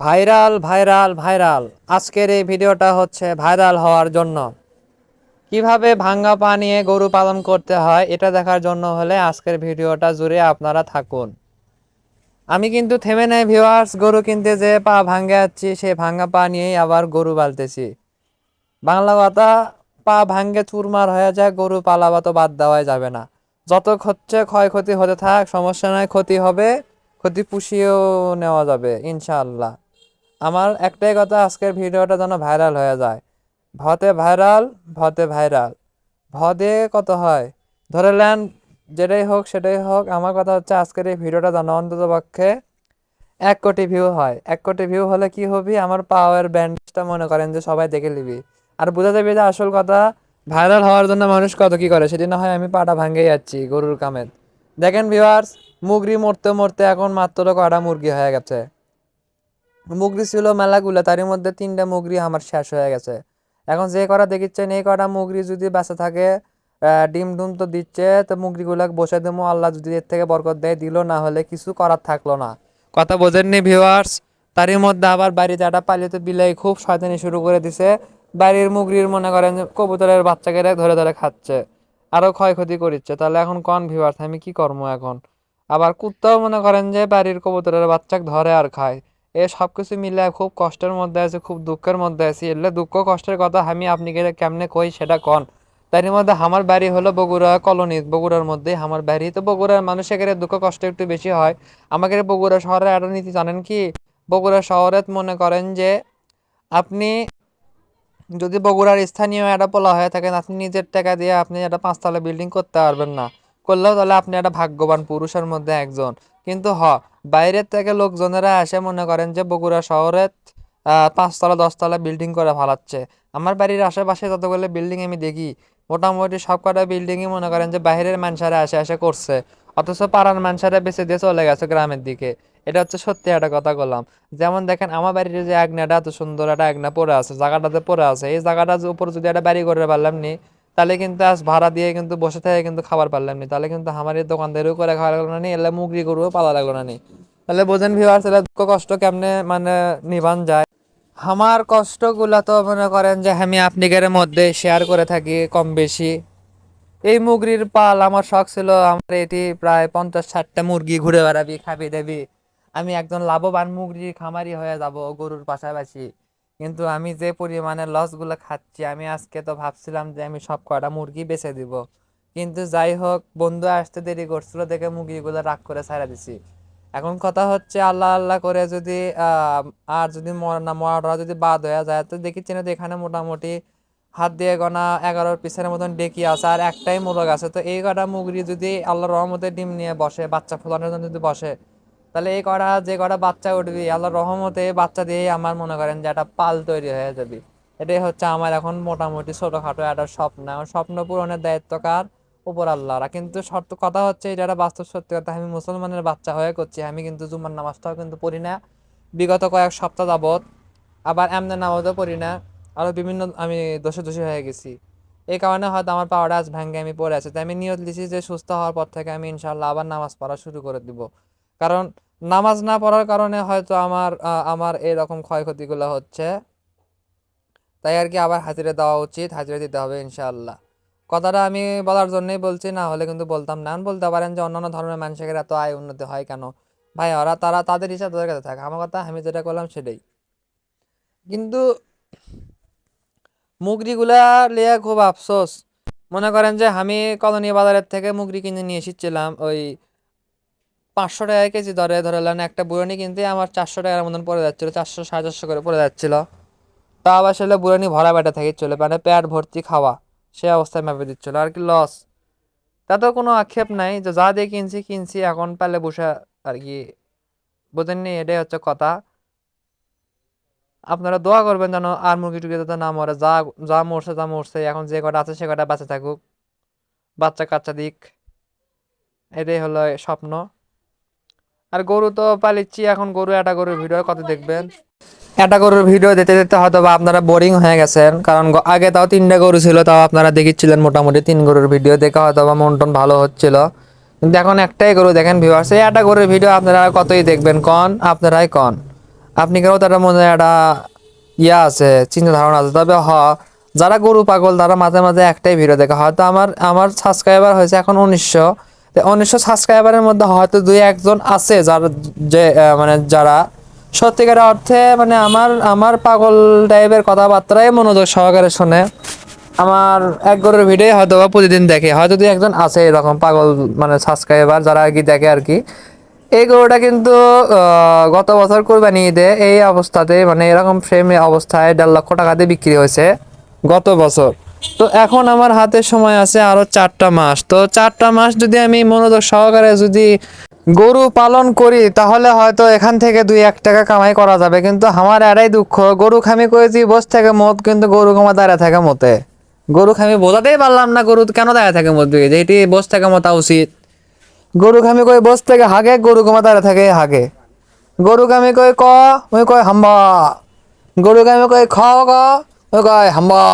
Viral viral viral. আজকের এই ভিডিওটা হচ্ছে ভাইরাল হওয়ার জন্য। কীভাবে ভাঙ্গা পা নিয়ে গরু পালন করতে হয়, এটা দেখার জন্য হলে আজকের ভিডিওটা জুড়ে আপনারা থাকুন। আমি কিন্তু থেমে নেই ভিউয়ার্স গরু কিনতে যে পা ভাঙ্গে যাচ্ছি সেই ভাঙ্গা পা নিয়েই আবার গরু পালতেছি। বাংলা কথা, পা ভাঙ্গে চুরমার হয়ে যায়, গরু পালাবা তো বাদ দেওয়াই যাবে না। যত হচ্ছে ক্ষয়ক্ষতি হতে থাক, সমস্যা নয় ক্ষতি হবে, ক্ষতি পুষিয়েও নেওয়া যাবে, ইনশাআল্লাহ। আমার একটাই কথা, আজকের ভিডিওটা যেন ভাইরাল হয়ে যায়। ভতে ভাইরাল ভতে ভাইরাল। ভদে কত হয়? ধরে নেন, যেটাই হোক, সেটাই হোক, আমার কথা হচ্ছে আজকের এই ভিডিওটা যেন অন্তত পক্ষে এক কোটি ভিউ হয়। এক কোটি ভিউ হলে কি হবি? আমার পাওয়ার ব্যান্ডটা মনে করেন যে সবাই দেখে নিবি। আর বোঝা যাবে যে আসল কথা, ভাইরাল হওয়ার জন্য মানুষ কত কি করে? সেদিন না হয় আমি পাটা ভাঙ্গেই যাচ্ছি, গরুর কামের। দেখেন ভিউয়ার্স মুগরি মরতে মরতে এখন মাত্র কটা মুরগি হয়ে গেছে? মুগরি ছিল মেলাগুলো, তারই মধ্যে তিনটা মুগরি আমার শেষ হয়ে গেছে। এখন যে কটা দেখিচ্ছেন, এই কটা মুগরি যদি বেঁচে থাকে ডিম ডুম তো দিচ্ছে, তো মুগরিগুলো বসে দেবো, আল্লাহ যদি এর থেকে বরকত দেয়, দিল, না হলে কিছু করার থাকল না। কথা বোঝেননি ভিউয়ার্স তারই মধ্যে আবার বাড়িতে একটা পালিত বিলাই খুব শয়তানি শুরু করে দিছে, বাড়ির মুগরির মনে করেন কবুতরের বাচ্চাকে ধরে ধরে খাচ্ছে আরও ক্ষয়ক্ষতি করছে তাহলে এখন কন ভিউয়ার্স আমি কি করব এখন? আবার কুত্তাও মনে করেন যে বাড়ির কবুতরের বাচ্চাকে ধরে আর খায়। এ সব কিছু মিলে খুব কষ্টের মধ্যে আছে, খুব দুঃখের মধ্যে আছি। এলে দুঃখ কষ্টের কথা আমি আপনাকে কেমনে কই সেটা কন? তারই মধ্যে আমার বাড়ি হলো বগুড়া কলোনি, বগুড়ার মধ্যে আমার বাড়ি। তো বগুড়ার মানুষের দুঃখ কষ্ট একটু বেশি হয়। আমাকে বগুড়া শহরে একটা নীতি জানেন কি? বগুড়া শহরে মনে করেন যে আপনি যদি বগুড়ার স্থানীয় একটা পোলা হয়ে থাকেন, আপনি নিজের টাকা দিয়ে আপনি একটা পাঁচতলা বিল্ডিং করতে পারবেন না। করলেও তাহলে আপনি একটা ভাগ্যবান পুরুষের মধ্যে একজন। কিন্তু হ, বাইরের থেকে লোকজনেরা এসে মনে করেন যে বগুড়া শহরে পাঁচতলা, দশতলা বিল্ডিং করে ফালাচ্ছে। আমার বাড়ির আশেপাশে যতগুলো বিল্ডিং আমি দেখি, মোটামুটি সব কটা বিল্ডিংই মনে করেন যে বাইরের মানুষেরা আসে আসে করছে। অথচ পাড়ার মানুষেরা বেঁচে দিয়ে চলে গেছে গ্রামের দিকে। এটা হচ্ছে সত্যি একটা কথা বললাম। যেমন দেখেন, আমার বাড়ির যে আগনাটা এত সুন্দর একটা আগনা পড়ে আছে, জায়গাটাতে পড়ে আছে। এই জায়গাটার উপর যদি একটা বাড়ি করে পারলাম নি তাহলে কিন্তু আজ ভাড়া দিয়ে কিন্তু বসে থেকে কিন্তু খাবার পারলাম নি। তাহলে কিন্তু আমার এই দোকানদারও করে খাওয়া লাগল না নি, এলে মুগরি গরুও পালা লাগল না নি। তাহলে বোঝেন ভিউয়ার্স এলা দুঃখ কষ্ট কেমনে মানে নিবান যায়? আমার কষ্টগুলা তো মনে করেন যে আমি আপনাদের মধ্যে শেয়ার করে থাকি কম বেশি। এই মুগরির পাল আমার শখ ছিল, আমার এটি প্রায় পঞ্চাশ ষাটটা মুরগি ঘুরে বেড়াবি, খাবি, দেবি। আমি একজন লাভবান মুগরি খামারি হয়ে যাব গরুর পাশাপাশি। কিন্তু আমি যে পরিমাণে লসগুলো খাচ্ছি, আমি আজকে তো ভাবছিলাম যে আমি সব কটা মুরগি বেছে দিব। কিন্তু যাই হোক, বন্ধু আসতে দেরি করছিল দেখে মুরগিগুলো রাগ করে ছাড়া দিছি। এখন কথা হচ্ছে আল্লাহ আল্লাহ করে যদি আর যদি মর- না মরাটা যদি বাদ হয়ে যায়, তো দেখি চেনে এখানে মোটামুটি হাত দিয়ে গোনা এগারোর পিছনের মতন ডেকি আছে, আর একটাই মোরগ আছে। তো এই কটা মুগরি যদি আল্লাহর রহমতে ডিম নিয়ে বসে, বাচ্চা ফোলানোর জন্য যদি বসে তাহলে এই কটা যে কটা বাচ্চা উঠবি, আল্লাহর রহমতে বাচ্চা দিয়ে আমার মনে করেন যে একটা পাল তৈরি হয়ে যাবি। এটাই হচ্ছে আমার এখন মোটামুটি ছোটখাটো একটা স্বপ্ন। আমার স্বপ্ন পূরণের দায়িত্ব কার? উপর আল্লাহরা। কিন্তু শর্ত, কথা হচ্ছে এটা একটা বাস্তব সত্যি কথা। আমি মুসলমানের বাচ্চা হয়ে করছি। আমি কিন্তু জুমার নামাজটাও কিন্তু পড়ি না। বিগত কয়েক সপ্তাহ যাবৎ আবার এমনি নামাজও পড়ি না। আরও বিভিন্ন আমি দোষে দোষী হয়ে গেছি। এই কারণে হয়তো আমার পাওয়াটা আজ ভেঙে আমি পড়ে আছি। তাই আমি নিয়ত দিছি যে সুস্থ হওয়ার পর থেকে আমি ইনশাল্লাহ আবার নামাজ পড়া শুরু করে দিব। কারণ নামাজ না পড়ার কারণে হয়তো আমার আমার এরকম ক্ষয়ক্ষতিগুলো হচ্ছে। তাই আর কি আবার হাজিরা দেওয়া উচিত, হাজিরা দিতে হবে ইনশাআল্লাহ। কথাটা আমি বলার জন্যই বলছি, না হলে কিন্তু বলতাম না। বলতে পারেন যে অন্যান্য ধর্মের মানুষের এত আয় উন্নতি হয় কেন? ভাই, ওরা তারা তাদের ইচ্ছা তাদের কাছে থাকে। আমার কথা আমি যেটা করলাম সেটাই। কিন্তু মুগরিগুলা লিয়ে খুব আফসোস। মনে করেন যে আমি কলোনি বাজারের থেকে মুগরি কিনে নিয়ে এসেছিলাম ওই পাঁচশো টাকা কেজি দরে ধরে ধরলেন একটা বুড়ানি কিনতে আমার চারশো টাকার মতন পড়ে যাচ্ছিল, চারশো, সাড়ে চারশো করে পড়ে যাচ্ছিল। তা আবার সেটা বুড়ানি ভরা বেটা থেকে চলে মানে পেট ভর্তি খাওয়া, সে অবস্থায় মেপে দিচ্ছিল, আর কি লস তাতেও কোনো আক্ষেপ নাই, যে যা দিয়ে কিনছি কিনছি, এখন পালে বসে আর কি। বোঝেননি, এটাই হচ্ছে কথা। আপনারা দোয়া করবেন যেন আর মুরগি টুকি যাতে না মরে, যা যা মরছে যা মরছে, এখন যে কটা আছে, সে কটা বাঁচে থাকুক বাচ্চা কাচ্চা দিক। এটাই হলো স্বপ্ন। আর গরু তো পালিচ্ছি, এখন গরু একটা গরুর ভিডিও কত দেখবেন? একটা গরুর ভিডিও দিতে দিতে হয়তো বা আপনারা বোরিং হয়ে গেছেন, কারণ আগে তাও তিনটা গরু ছিল, তাও আপনারা দেখিচ্ছিলেন মোটামুটি তিন গরুর ভিডিও, দেখে হয়তো বা মন টন ভালো হচ্ছিল। কিন্তু এখন একটাই গরু দেখেন ভিউয়ার্স এই একটা গরুর ভিডিও আপনারা কতই দেখবেন? কন? আপনারাই কন। আপনি কেউ তার মনে একটা ইয়া আছে, চিন্তা ধারণা আছে, তবে হ, যারা গরু পাগল, তারা মাঝে মাঝে একটাই ভিডিও দেখে। হয়তো আমার আমার সাবস্ক্রাইবার হয়েছে এখন উনিশশো উনিশশো সাবস্ক্রাইবারের মধ্যে হয়তো দুই একজন আছে যার যে মানে যারা সত্যিকার অর্থে মানে আমার আমার পাগল টাইপের কথাবার্তাই মনোযোগ সহকারে শোনে। আমার এক গরুর ভিডিও হয়তো বা প্রতিদিন দেখে, হয়তো দুই একজন আছে এরকম পাগল মানে সাবস্ক্রাইবার যারা আর কি দেখে আর কি। এই গরুটা কিন্তু গত বছর কোরবানি ঈদে এই অবস্থাতে মানে এরকম ফ্রেমে অবস্থায় দেড় লক্ষ টাকা দিয়ে বিক্রি হয়েছে গত বছর। তো এখন আমার হাতে সময় আছে আরও চারটা মাস। তো চারটা মাস যদি আমি মনোযোগ সহকারে যদি গরু পালন করি, তাহলে হয়তো এখান থেকে দুই এক টাকা কামাই করা যাবে। কিন্তু আমার এরাই দুঃখ, গরু খামি করেছি, বস থেকে মত কিন্তু গরু খামা দাঁড়িয়ে থাকে মতে গরু খামি বোঝাতেই পারলাম না গরু কেন দাঁড়িয়ে থাকে মত যে এটি বস থেকে মতা উচিত। গরু খামি কই বস থেকে হাগে, গরু কমা দাঁড়া থাকে হাগে। গরু খামি কই ক, ওই কয় হাম্বা। গরু খামি কই খ ওই কয় হাম্বা।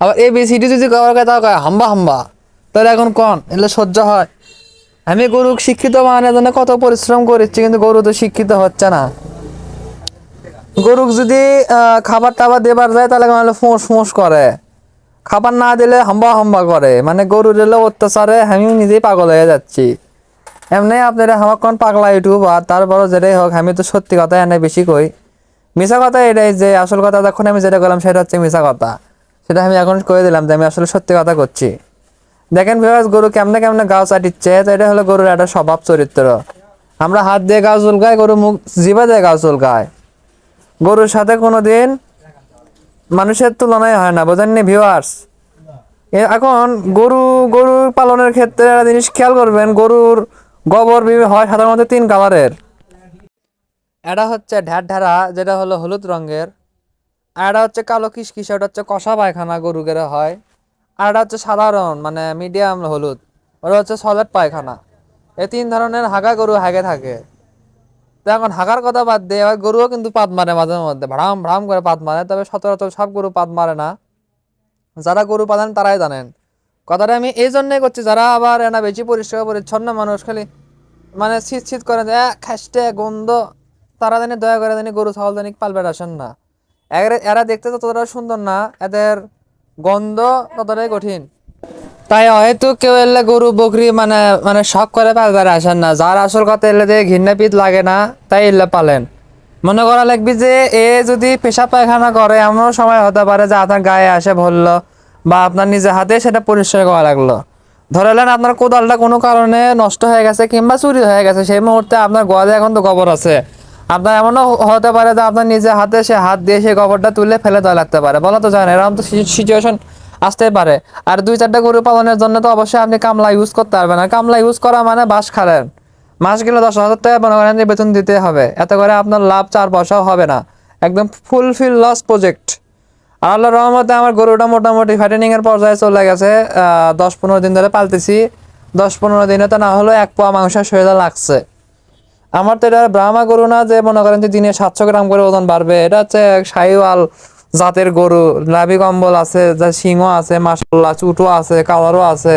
আবার এ বি সি ডি যদি কয় কয় তাও কয়, হাম্বা হাম্বা। তাহলে এখন কন? এলে সহ্য হয়। আমি গরু শিক্ষিত বানানোর জন্য কত পরিশ্রম করেছি, কিন্তু গরু তো শিক্ষিত হচ্ছে না। গরুক যদি খাবার টাবার দেবার যায়, তাহলে মানে ফোঁস ফোঁস করে। খাবার না দিলে হাম্বা হাম্বা করে। মানে গরু দিলে অত্যাচারে আমি নিজেই পাগল হয়ে যাচ্ছি। এমনি আপনারা আমার কোন পাগলা ইউটিউব আর তারপরও যেটাই হোক, আমি তো সত্যি কথা এনে বেশি কই। মিশা কথা এটাই যে, আসল কথা তখন আমি যেটা করলাম সেটা হচ্ছে মিশা কথা। সেটা আমি এখন করে দিলাম যে আমি আসলে সত্যি কথা করছি দেখেন ভিউয়ার্স গরু কেমনে কেমনে গাও চাটিচ্ছে, তো এটা হলো গরুর একটা স্বভাব চরিত্র। আমরা হাত দিয়ে গাও চুলকাই, গরু মুখ, জিভা দিয়ে গাও চুলকায় গরুর সাথে কোনো দিন মানুষের তুলনায় হয় না বোঝেননি ভিউয়ার্স এখন গরু গরু পালনের ক্ষেত্রে একটা জিনিস খেয়াল করবেন, গরুর গোবর হয় সাধারণত তিন কালারের এটা হচ্ছে ঢ্যাট ঢেরা, যেটা হলো হলুদ রঙের। আর হচ্ছে কালো কিসকিস ওটা হচ্ছে কষা পায়খানা গরু গেরে হয়। আর এটা হচ্ছে সাধারণ মানে মিডিয়াম হলুদ। ওটা হচ্ছে সলেট পায়খানা। এই তিন ধরনের হাগা গরু হাগে থাকে। তো এখন হাগার কথা বাদ দিয়ে এবার গরুও কিন্তু পাত মারে মাঝে মধ্যে ভ্রাম ভ্রাম করে পাত মারে তবে সচরাচর সব গরু পাত মারে না। যারা গরু পালেন তারাই জানেন। কথাটা আমি এই জন্যই করছি যারা আবার এনা বেশি পরিষ্কার পরিচ্ছন্ন মানুষ খালি মানে শীত শীত করে যে "আহ, খাসতে গন্ধ। তারা জানি দয়া করে জানি গরু ছাগল জানি পালবে আসেন না। এরা- দেখতে তো ততটা সুন্দর না, এদের গন্ধ ততটাই কঠিন। তাই হয়তো কেউ এলে গরু, বকরি মানে মানে শখ করে পালবার আসেন না। যার আসল কথা এলে দিয়ে ঘৃণা পিত লাগে না, তাই এলে পালেন। মনে করা লাগবে যে এ যদি পেশাব পায়খানা করে, এমনও সময় হতে পারে যে আপনার গায়ে আসে ভরলো বা আপনার নিজে হাতে সেটা পরিষ্কার করা লাগল। ধরে নেন আপনার কোদালটা কোনো কারণে নষ্ট হয়ে গেছে কিংবা চুরি হয়ে গেছে, সেই মুহূর্তে আপনার গোয়ালে এখন তো গোবর আছে। আপনার এমনও হতে পারে যে আপনার নিজে হাতে সে হাত দিয়ে সেই গোবরটা তুলে ফেলে দেওয়া লাগতে পারে। বলা তো যায় না এরকম তো সিচুয়েশন আসতে পারে। আর দুই চারটা গরু পালনের জন্য তো অবশ্যই আপনি কামলা ইউজ করতে পারবেন। না কামলা ইউজ করা মানে বাস খালেন মাস গেলে দশ হাজার টাকা মনে করেন বেতন দিতে হবে। এত করে আপনার লাভ চার পয়সাও হবে না। একদম ফুলফিল লস প্রজেক্ট আর আল্লাহ রহমতে আমার গরুটা মোটামুটি ফ্যাটেনিং এর পর্যায়ে চলে গেছে। দশ পনেরো দিন ধরে পালতেছি। দশ পনেরো দিনে তো না হলেও এক পোয়া মাংস শরীরে লাগছে। আমার তো এটা ব্রাহ্মা গরু না যে মনে করেন যে দিনে সাতশো গ্রাম করে ওজন বাড়বে, এটা হচ্ছে শাহিওয়াল জাতের গরু। লাভি কম্বল আছে, যা সিংহ আছে মাসাল্লাহ চুটো আছে, কালারও আছে।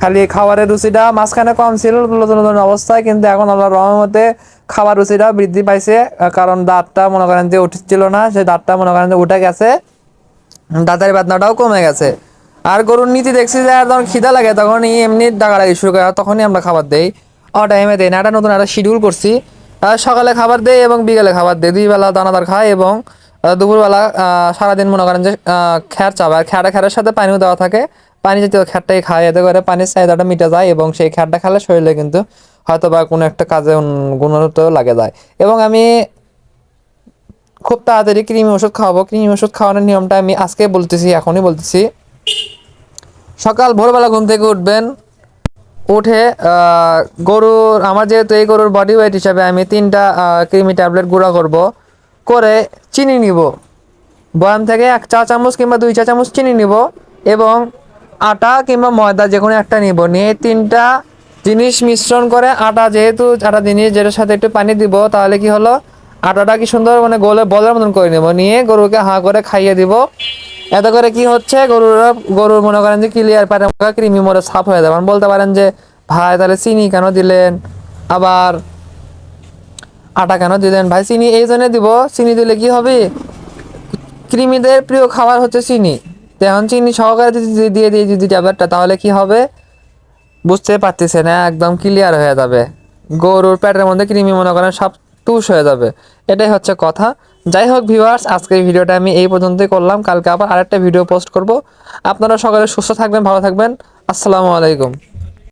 খালি খাবারের রুচিটা মাঝখানে কম ছিল, নতুন অবস্থায়, কিন্তু এখন আল্লাহ রহমতে খাবার রুচিটা বৃদ্ধি পাইছে। কারণ দাঁতটা মনে করেন যে উঠছিল না সেই দাঁতটা মনে করেন যে উঠে গেছে, দাঁতের বেদনাটাও কমে গেছে। আর গরুর নীতি দেখছি যে আর যখন খিদা লাগে, তখনই এমনি ডাকাডাকি শুরু করে তখনই আমরা খাবার দেই। ও টাইমে দেই না। একটা নতুন একটা শিডিউল করছি। সকালে খাবার দেয় এবং বিকেলে খাবার দেই। দুই বেলা দানাদার খাই এবং দুপুরবেলা সারাদিন মনে করেন যে খ্যার চাবে আর খ্যাটা খ্যারের সাথে পানিও দেওয়া থাকে। পানি জাতীয় খ্যারটাই খায় এতে করে পানির চাহিদাটা মিটে যায় এবং সেই খ্যারটা খেলে শরীরে কিন্তু হয়তো বা কোনো একটা কাজে গুণগত লাগে যায়। এবং আমি খুব তাড়াতাড়ি কৃমি ওষুধ খাওয়াবো। কৃমি ওষুধ খাওয়ানোর নিয়মটা আমি আজকে বলতেছি, এখনই বলতেছি। সকাল ভোরবেলা ঘুম থেকে উঠবেন। উঠে গরুর, আমার যেহেতু এই গরুর বডি ওয়েট হিসাবে আমি তিনটা কৃমি ট্যাবলেট গুঁড়া করব, করে চিনি নিব। বয়াম থেকে এক চা চামচ কিংবা দুই চা চামচ চিনি নিব এবং আটা কিংবা ময়দা যে কোনো একটা নিব। নিয়ে তিনটা জিনিস মিশ্রণ করে আটা যেহেতু, আটা জিনিস যেটার সাথে একটু পানি দিব, তাহলে কি হলো? আটাটা কি সুন্দর মানে গোলে বলের মতন করে নেব। নিয়ে গরুকে হাঁ করে খাইয়ে দিব। এত করে কি হচ্ছে? গরুরা গরুর মনে করেন যে ক্লিয়ার পারে কৃমি মরে সাফ হয়ে যাবে। বলতে পারেন যে, ভাই, তাহলে চিনি কেন দিলেন? আবার আটা কেন দিলেন? ভাই, চিনি এই জন্য দিব। চিনি দিলে কি হবে? কৃমিদের প্রিয় খাবার হচ্ছে চিনি। তো এখন চিনি সহকারে যদি দিয়ে- দিয়ে যদি ট্যাবলেটটা, তাহলে কি হবে? বুঝতে পারতেছে না একদম ক্লিয়ার হয়ে যাবে। গরুর পেটের মধ্যে কৃমি মনে করেন সব তুষ হয়ে যাবে। এটাই হচ্ছে কথা। যাই হোক ভিউয়ার্স, আজকের ভিডিওটা আমি এই পর্যন্তই করলাম। কালকে আবার আরেকটা ভিডিও পোস্ট করব। আপনারা সকালে সুস্থ থাকবেন, ভালো থাকবেন। আসসালামু আলাইকুম।